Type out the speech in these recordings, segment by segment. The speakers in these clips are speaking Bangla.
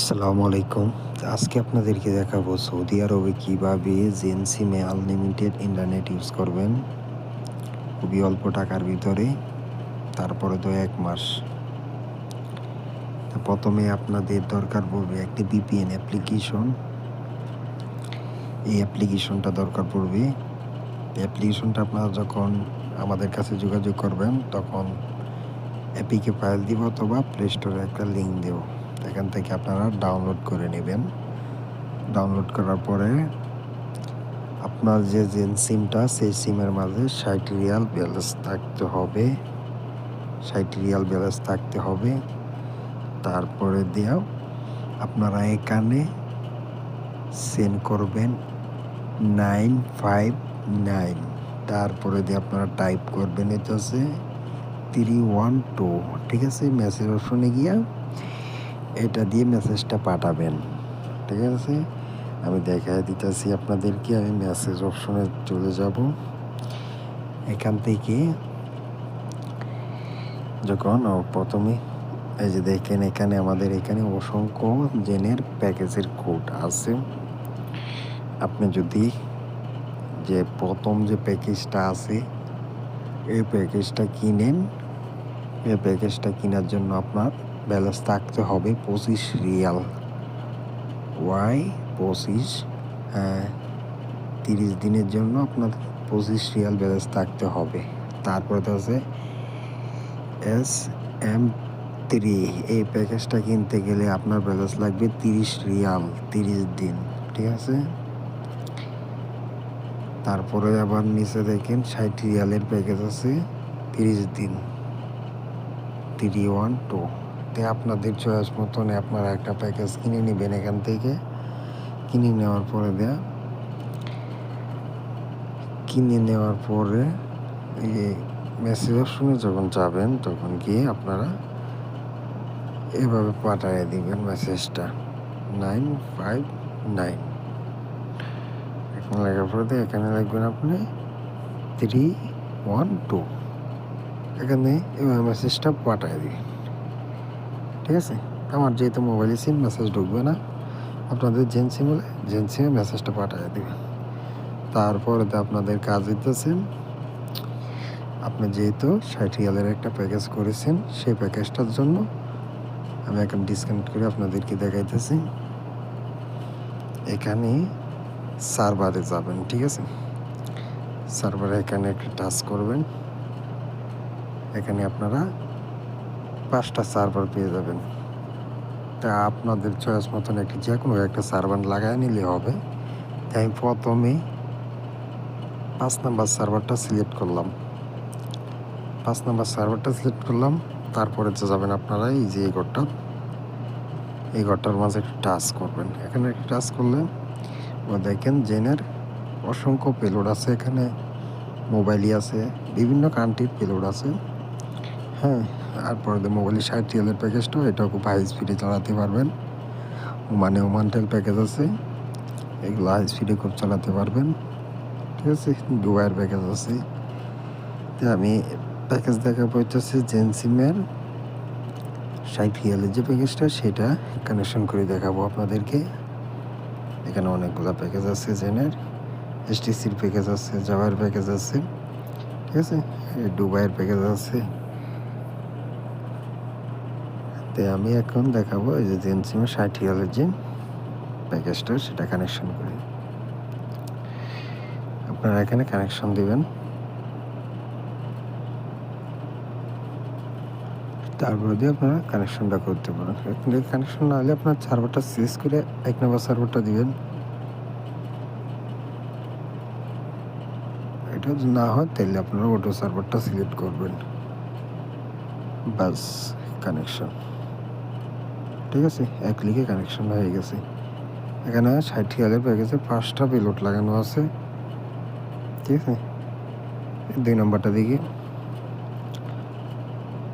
আসসালামু আলাইকুম। আজকে আপনাদেরকে দেখাবো সৌদি আরবে কীভাবে জেন সিমে আনলিমিটেড ইন্টারনেট ইউজ করবেন। খুবই অল্প টাকার ভিতরে, তারপরে তো এক মাস। প্রথমে আপনাদের দরকার পড়বে একটি বিপিএন অ্যাপ্লিকেশন। এই অ্যাপ্লিকেশনটা দরকার পড়বে। অ্যাপ্লিকেশনটা আপনারা যখন আমাদের কাছে যোগাযোগ করবেন, তখন অ্যাপিকে ফাইল দিব অথবা প্লে স্টোরে একটা লিঙ্ক দেবো। এখান থেকে আপনারা ডাউনলোড করে নেবেন। ডাউনলোড করার পরে আপনার যে যে সিমটা সেই সিমের মাঝে ষাট রিয়াল ব্যালেন্স থাকতে হবে। ষাট রিয়াল ব্যালেন্স থাকতে হবে। তারপরে দিয়েও আপনারা এখানে সেন্ড করবেন নাইন ফাইভ নাইন তারপরে দিয়ে আপনারা টাইপ করবেন এটা হচ্ছে থ্রি ওয়ান টু ঠিক আছে? মেসেজ অপশনে গিয়া এটা দিয়ে মেসেজটা পাঠাবেন। ঠিক আছে? আমি দেখা দিতেছি আপনাদেরকে, আমি মেসেজ অপশনে চলে যাব। এখান থেকে যখন প্রথমে, এই যে দেখেন এখানে আমাদের এখানে অসংখ্য জেনের প্যাকেজের কোড আছে। আপনি যদি যে প্রথম যে প্যাকেজটা আছে, এই প্যাকেজটা কিনেন, এই প্যাকেজটা কেনার জন্য আপনার ব্যালেন্স থাকতে হবে পঁচিশ রিয়াল। ওয়াই? পঁচিশ হ্যাঁ। তিরিশ দিনের জন্য আপনার পঁচিশ রিয়াল ব্যালেন্স থাকতে হবে। তারপরে তো আছে এস এম থ্রি এই প্যাকেজটা কিনতে গেলে আপনার ব্যালেন্স লাগবে তিরিশ রিয়াল, তিরিশ দিন, ঠিক আছে? তারপরে আবার নিচে দেখেন ষাট রিয়ালের প্যাকেজ আছে তিরিশ দিন। থ্রি ওয়ান টু তে আপনাদের চয়েস মতন আপনারা একটা প্যাকেজ কিনে নেবেন এখান থেকে। কিনে নেওয়ার পরে দেয়া, কিনে নেওয়ার পরে এই মেসেজ অপশনে যখন যাবেন, তখন গিয়ে আপনারা এভাবে পাঠিয়ে দিবেন মেসেজটা নাইন ফাইভ নাইন এখানে লেখার পরে দিয়ে, এখানে লিখবেন আপনি থ্রি ওয়ান টু এখানে এভাবে মেসেজটা পাঠিয়ে দিবেন। ঠিক আছে? আমার যেহেতু মোবাইলে সিম মেসেজ ঢুকবে না, আপনাদের জেন সিম হলে জেন সিমে মেসেজটা পাঠিয়ে দেবেন। তারপরে তো আপনাদের কাজ দিতেছেন আপনি যেহেতু ষাট রিয়ালের একটা প্যাকেজ করেছেন, সেই প্যাকেজটার জন্য আমি এখন ডিসকাউন্ট করে আপনাদেরকে দেখাইতেছি। এখানে সার্ভারে যাবেন, ঠিক আছে? সার্ভারে এখানে একটা টাচ করবেন। এখানে আপনারা পাঁচটা সার্ভার পেয়ে যাবেন। তা আপনাদের চয়েস মতন একটি যে কোনো একটা সার্ভার লাগাই নিলে হবে। তাই প্রথমে পাঁচ নাম্বার সার্ভারটা সিলেক্ট করলাম। পাঁচ নাম্বার সার্ভারটা সিলেক্ট করলাম। তারপরে যে যাবেন আপনারা, এই যে এই ঘরটা, এই ঘরটার মাঝে একটু টাচ করবেন। এখানে একটু টাচ করলে দেখেন জেনের অসংখ্য পেলোড আছে এখানে। মোবাইলই আছে, বিভিন্ন কান্ট্রির পেলোড আছে। হ্যাঁ আর পরে মোবাইলের ষাট রিয়ালের প্যাকেজটা এটাও খুব হাই স্পিডে চালাতে পারবেন। মানে ওমানটেল প্যাকেজ আছে, এগুলো হাই স্পিডে খুব চালাতে পারবেন। ঠিক আছে, দুবাইয়ের প্যাকেজ আছে। তো আমি প্যাকেজ দেখা পড়তেছি জেনসিমের ষাট রিয়ালের যে প্যাকেজটা সেটা কানেকশন করে দেখাবো আপনাদেরকে। এখানে অনেকগুলো প্যাকেজ আছে জেনের এসটিসির প্যাকেজ আছে জাভার প্যাকেজ আছে। ঠিক আছে দুবাইয়ের প্যাকেজ আছে। তো আমি এখন দেখাবো এই যে জেন সিমে ষাট রিয়ালের যে প্যাকেজটা সেটা কানেকশন করি। আপনারা এখানে কানেকশন দিবেন। তারপরে দিয়ে আপনারা কানেকশনটা করতে পারেন। কানেকশন না হলে আপনার সার্ভারটা সিজ করে এক নম্বর সার্ভারটা দিবেন। এটা যদি না হয়, তাহলে আপনারা অটো সার্ভারটা সিলেক্ট করবেন। বাস কানেকশন ঠিক আছে? এক লিগে কানেকশন হয়ে গেছে। এখানে ষাট রিয়ালের প্যাকেজে পাঁচটা পেলোড লাগানো আছে। ঠিক আছে? দুই নম্বরটা দিকে।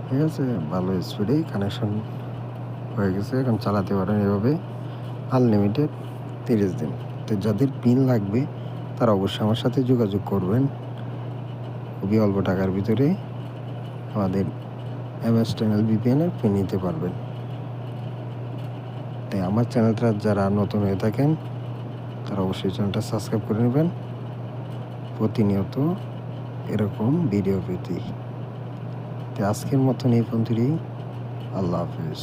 ঠিক আছে? ভালো স্পিডেই কানেকশন হয়ে গেছে। এখন চালাতে পারেন এভাবে। আনলিমিটেড তিরিশ দিন। তো যাদের পিন লাগবে, তারা অবশ্যই আমার সাথে যোগাযোগ করবেন। খুবই অল্প টাকার ভিতরে আমাদের এম এস চ্যানেল বিপিএনের পিন নিতে পারবেন। তাই আমার চ্যানেলটা যারা নতুন হয়ে থাকেন, তারা অবশ্যই চ্যানেলটা সাবস্ক্রাইব করে নেবেন। প্রতিনিয়ত এরকম ভিডিও পেতে। আজকের মতন এই পন্থী আল্লাহ হাফিজ।